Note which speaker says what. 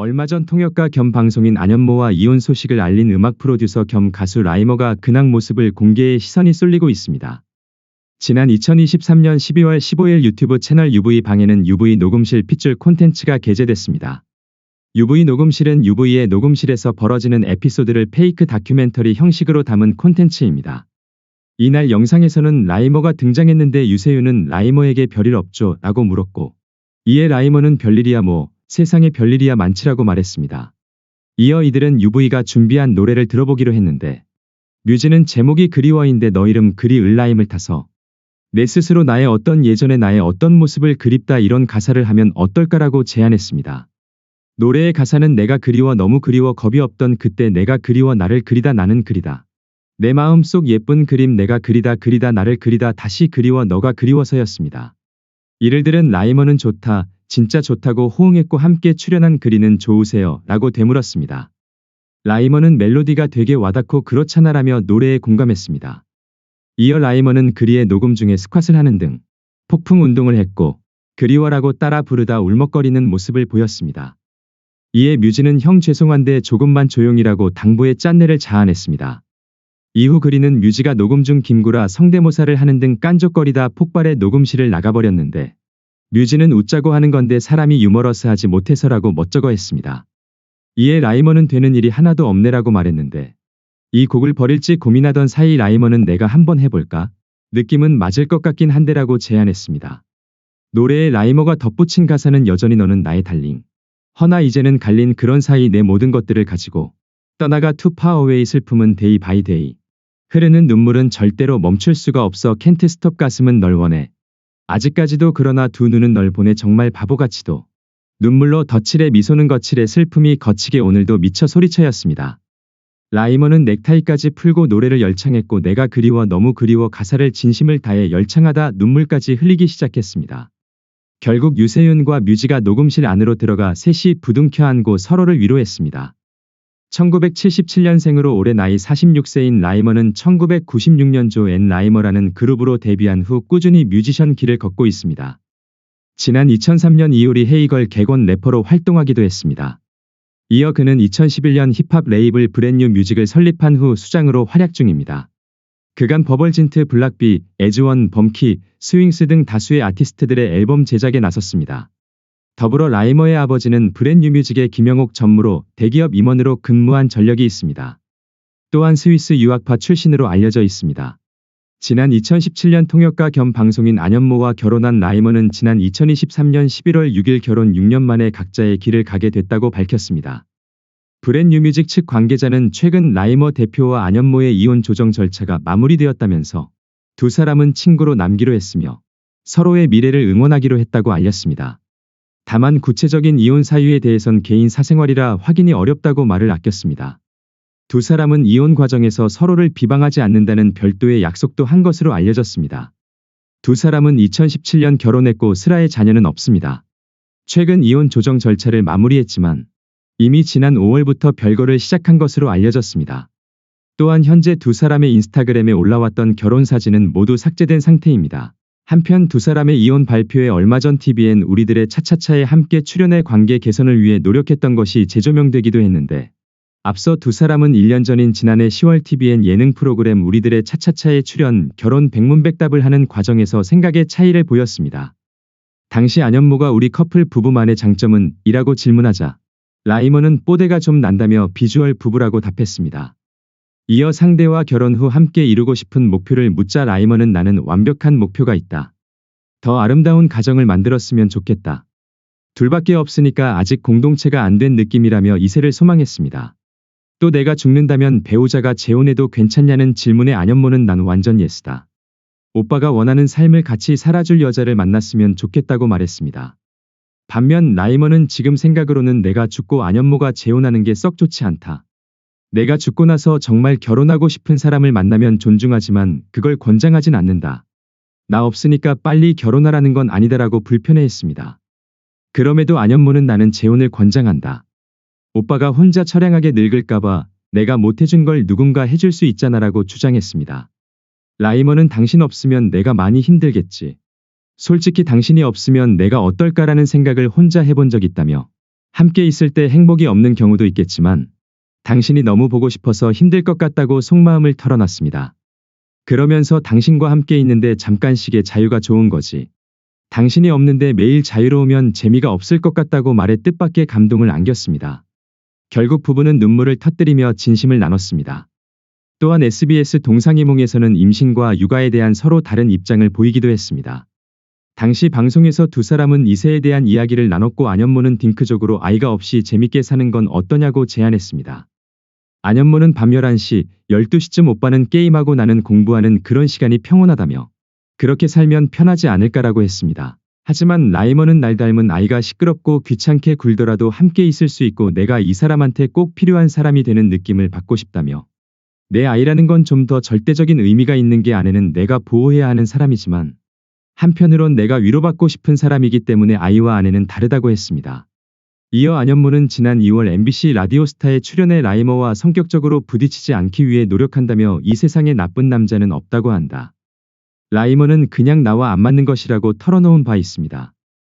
Speaker 1: 얼마 전 통역가 겸 방송인 안현모와 이혼 소식을 알린 음악 프로듀서 겸 가수 라이머가 근황 모습을 공개해 시선이 쏠리고 있습니다. 지난 2023년 12월 15일 유튜브 채널 UV 방에는 UV 녹음실 핏줄 콘텐츠가 게재됐습니다. UV 녹음실은 UV의 녹음실에서 벌어지는 에피소드를 페이크 다큐멘터리 형식으로 담은 콘텐츠입니다. 이날 영상에서는 라이머가 등장했는데 유세윤은 라이머에게 별일 없죠 라고 물었고 이에 라이머는 별일이야 뭐 세상에 별일이야 많지라고 말했습니다. 이어 이들은 UV가 준비한 노래를 들어보기로 했는데 뮤지는 제목이 그리워인데 너 이름 그리 을라임을 타서 내 스스로 나의 어떤 예전의 나의 어떤 모습을 그립다 이런 가사를 하면 어떨까라고 제안했습니다. 노래의 가사는 내가 그리워 너무 그리워 겁이 없던 그때 내가 그리워 나를 그리다 나는 그리다. 내 마음 속 예쁜 그림 내가 그리다 그리다 나를 그리다 다시 그리워 너가 그리워서였습니다. 이를 들은 라이머는 좋다, 진짜 좋다고 호응했고 함께 출연한 그리는 좋으세요 라고 되물었습니다. 라이머는 멜로디가 되게 와닿고 그렇잖아라며 노래에 공감했습니다. 이어 라이머는 그리의 녹음 중에 스쿼트를 하는 등 폭풍 운동을 했고 그리워라고 따라 부르다 울먹거리는 모습을 보였습니다. 이에 뮤지는 형 죄송한데 조금만 조용히라고 당부의 짠내를 자아냈습니다. 이후 그리는 뮤지가 녹음 중 김구라 성대모사를 하는 등 깐족거리다 폭발해 녹음실을 나가버렸는데 뮤지는 웃자고 하는 건데 사람이 유머러스하지 못해서라고 멋쩍어 했습니다. 이에 라이머는 되는 일이 하나도 없네라고 말했는데 이 곡을 버릴지 고민하던 사이 라이머는 내가 한번 해볼까? 느낌은 맞을 것 같긴 한데라고 제안했습니다. 노래에 라이머가 덧붙인 가사는 여전히 너는 나의 달링. 허나 이제는 갈린 그런 사이 내 모든 것들을 가지고 떠나가 투 파어웨이 슬픔은 데이 바이 데이. 흐르는 눈물은 절대로 멈출 수가 없어 캔트 스톱 가슴은 널 원해. 아직까지도 그러나 두 눈은 널 보내 정말 바보같이도. 눈물로 덧칠해 미소는 거칠해 슬픔이 거치게 오늘도 미쳐 소리쳐였습니다. 라이머는 넥타이까지 풀고 노래를 열창했고 내가 그리워 너무 그리워 가사를 진심을 다해 열창하다 눈물까지 흘리기 시작했습니다. 결국 유세윤과 뮤지가 녹음실 안으로 들어가 셋이 부둥켜 안고 서로를 위로했습니다. 1977년생으로 올해 나이 46세인 라이머는 1996년조 엔 라이머라는 그룹으로 데뷔한 후 꾸준히 뮤지션 길을 걷고 있습니다. 지난 2003년 이효리 헤이걸 객원 래퍼로 활동하기도 했습니다. 이어 그는 2011년 힙합 레이블 브랜뉴 뮤직을 설립한 후 수장으로 활약 중입니다. 그간 버벌진트 블락비, 에즈원, 범키, 스윙스 등 다수의 아티스트들의 앨범 제작에 나섰습니다. 더불어 라이머의 아버지는 브랜뉴 뮤직의 김영옥 전무로 대기업 임원으로 근무한 전력이 있습니다. 또한 스위스 유학파 출신으로 알려져 있습니다. 지난 2017년 통역가 겸 방송인 안현모와 결혼한 라이머는 지난 2023년 11월 6일 결혼 6년 만에 각자의 길을 가게 됐다고 밝혔습니다. 브랜뉴뮤직 측 관계자는 최근 라이머 대표와 안현모의 이혼 조정 절차가 마무리되었다면서 두 사람은 친구로 남기로 했으며 서로의 미래를 응원하기로 했다고 알렸습니다. 다만 구체적인 이혼 사유에 대해선 개인 사생활이라 확인이 어렵다고 말을 아꼈습니다. 두 사람은 이혼 과정에서 서로를 비방하지 않는다는 별도의 약속도 한 것으로 알려졌습니다. 두 사람은 2017년 결혼했고 슬아의 자녀는 없습니다. 최근 이혼 조정 절차를 마무리했지만 이미 지난 5월부터 별거를 시작한 것으로 알려졌습니다. 또한 현재 두 사람의 인스타그램에 올라왔던 결혼 사진은 모두 삭제된 상태입니다. 한편 두 사람의 이혼 발표에 얼마 전 TVN 우리들의 차차차에 함께 출연해 관계 개선을 위해 노력했던 것이 재조명되기도 했는데 앞서 두 사람은 1년 전인 지난해 10월 TVN 예능 프로그램 우리들의 차차차에 출연 결혼 백문백답을 하는 과정에서 생각의 차이를 보였습니다. 당시 안현모가 우리 커플 부부만의 장점은 이라고 질문하자 라이머는 뽀대가 좀 난다며 비주얼 부부라고 답했습니다. 이어 상대와 결혼 후 함께 이루고 싶은 목표를 묻자 라이머는 나는 완벽한 목표가 있다. 더 아름다운 가정을 만들었으면 좋겠다. 둘밖에 없으니까 아직 공동체가 안 된 느낌이라며 이세를 소망했습니다. 또 내가 죽는다면 배우자가 재혼해도 괜찮냐는 질문에 안현모는 난 완전 예스다. 오빠가 원하는 삶을 같이 살아줄 여자를 만났으면 좋겠다고 말했습니다. 반면 라이머는 지금 생각으로는 내가 죽고 안현모가 재혼하는 게 썩 좋지 않다. 내가 죽고 나서 정말 결혼하고 싶은 사람을 만나면 존중하지만 그걸 권장하진 않는다. 나 없으니까 빨리 결혼하라는 건 아니다라고 불편해했습니다. 그럼에도 안현모는 나는 재혼을 권장한다. 오빠가 혼자 처량하게 늙을까봐 내가 못해준 걸 누군가 해줄 수 있잖아라고 주장했습니다. 라이머는 당신 없으면 내가 많이 힘들겠지. 솔직히 당신이 없으면 내가 어떨까라는 생각을 혼자 해본 적 있다며 함께 있을 때 행복이 없는 경우도 있겠지만 당신이 너무 보고 싶어서 힘들 것 같다고 속마음을 털어놨습니다. 그러면서 당신과 함께 있는데 잠깐씩의 자유가 좋은 거지. 당신이 없는데 매일 자유로우면 재미가 없을 것 같다고 말해 뜻밖의 감동을 안겼습니다. 결국 부부는 눈물을 터뜨리며 진심을 나눴습니다. 또한 SBS 동상이몽에서는 임신과 육아에 대한 서로 다른 입장을 보이기도 했습니다. 당시 방송에서 두 사람은 이세에 대한 이야기를 나눴고 안현모는 딩크족으로 아이가 없이 재밌게 사는 건 어떠냐고 제안했습니다. 안현모는 밤 11시, 12시쯤 오빠는 게임하고 나는 공부하는 그런 시간이 평온하다며 그렇게 살면 편하지 않을까라고 했습니다. 하지만 라이먼은 날 닮은 아이가 시끄럽고 귀찮게 굴더라도 함께 있을 수 있고 내가 이 사람한테 꼭 필요한 사람이 되는 느낌을 받고 싶다며 내 아이라는 건 좀 더 절대적인 의미가 있는 게 아내는 내가 보호해야 하는 사람이지만 한편으론 내가 위로받고 싶은 사람이기 때문에 아이와 아내는 다르다고 했습니다. 이어 안현무는 지난 2월 MBC 라디오스타에 출연해 라이머와 성격적으로 부딪히지 않기 위해 노력한다며 이 세상에 나쁜 남자는 없다고 한다. 라이머는 그냥 나와 안 맞는 것이라고 털어놓은 바 있습니다.